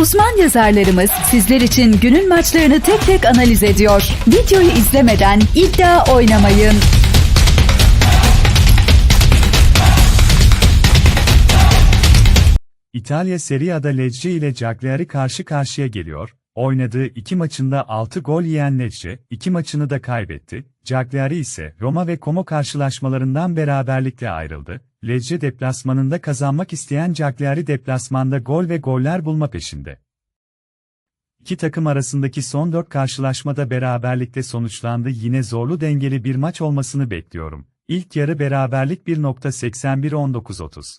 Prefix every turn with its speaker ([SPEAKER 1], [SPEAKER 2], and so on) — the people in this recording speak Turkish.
[SPEAKER 1] Uzman yazarlarımız sizler için günün maçlarını tek tek analiz ediyor. Videoyu izlemeden iddia oynamayın.
[SPEAKER 2] İtalya Serie A'da Lecce ile Cagliari karşı karşıya geliyor. Oynadığı iki maçında 6 gol yiyen Lecce, iki maçını da kaybetti. Cagliari ise Roma ve Como karşılaşmalarından beraberlikle ayrıldı. Lecce deplasmanında kazanmak isteyen Cagliari deplasmanda gol ve goller bulma peşinde. İki takım arasındaki son dört karşılaşmada beraberlikle sonuçlandı yine zorlu dengeli bir maç olmasını bekliyorum. İlk yarı beraberlik 1.81-19.30.